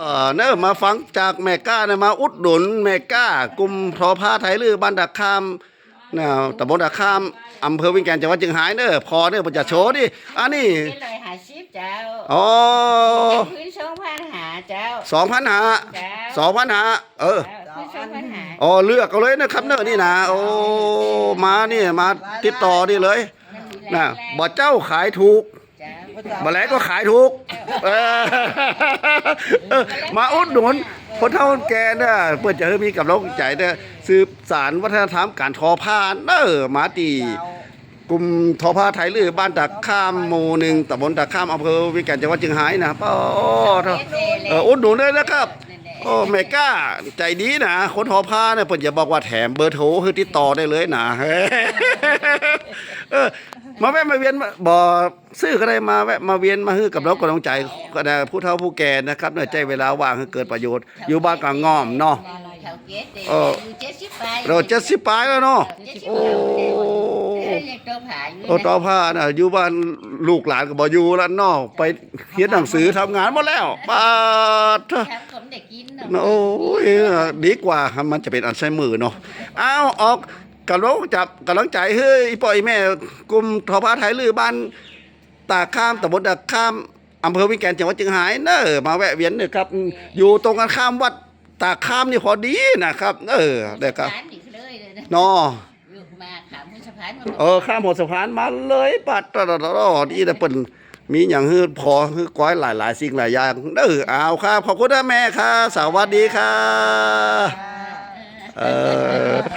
เออเนอะมาฟังจากแม่ก้านะมาอุดหนุนแม่ก้ากลุ่มทอผ้าไทยลือบ้านดักคามนะตำบลดักคามอำเภอวิงแกนจังหวัดเชียงรายเนอะพอเนอะผมจะโชว์ดิอันนี้เป็นร้อยห้าสิบเจ้าอ๋อพื้นสองพันหาเจ้าสองพันหาเจ้าสองพันหาเออพื้นสองพันหาอ๋อเลือกเอาเลยนะครับเนอะนี่นะโอ้มานี่มาติดต่อนี่เลยนะบ่เจ้าขายถูก เจ้าบ่แล้วก็ขายถูกเออเออมาอุดหนุนคนเฒ่าคนแก่เนอะเพื่อจะให้มีกำลังใจเนอะสืบสานวัฒนธรรมการทอผ้าเนอะมาตีกลุ่มทอผ้าไทยลือบ้านตักข้ามหมู่หนึ่งตำบลตักข้ามอำเภอวิแก่นจังหวัดเชียงรายนะครับโอ้เถอะเอออุดหนุนเลยนะครับโอ้แม่กล้าใจดีนะ คนทอผ้าเนี่ยเพิ่นจะบอกว่าแถมเบอร์โทรคือติดต่อได้เลยนะเออ มาแวะมาเวียนมาบ่ซื้อก็ได้มาแวะมาเวียนมาฮือกับเราก็ต้องใจก็ได้ผู้เฒ่าผู้แก่นะครับเนื่อใจเวลาว่างให้เกิดประโยชน์ อยู่บ้านกลางง่อมเนาะเขาเก็ตเด็กเอออยู่เจ็ดสิบไปเราเจ็ดสิบปลายแล้วเนาะเจ็ดสิบโอ้เอ้ยยังตัวผ่าอยู่โอ้ต่อผ้าน่ะอยู่บ้านลูกหลานก็บ่อยู่แล้วเนาะไปเรียนหนังสือทำงานหมดแล้วปาดเถอะทำผมได้กินเนาะโอ้ยดีกว่ามันจะเป็นอัลไซเมอร์เนาะอ้าวออก กำลังจับกำลังใจเฮ้ยปล่อยแม่กลุ่มทอผ้าไทยลือบ้านตาข้ามตำบลตาข้ามอำเภอวิงแกนจังหวัดเชียงรายเนอะมาแวะเวียนเนอะครับ อยู่ตรงกันข้ามวัดตาข้ามนี่พอดีนะครับ เออเด็กครับสะพานนี่เลยเลยนะเนาะอยู่มาขามพื้นสะพานมาเออข้ามหัวสะพานมาเลยปัดตลอดตลอดนี่แต่เปิ่นมีอย่างฮือพอฮือก้อยหลายหลายๆสิ่งหลายอย่างเด้อเอาครับขอบคุณนะแม่ค่ะสวัสดีค่ะเออ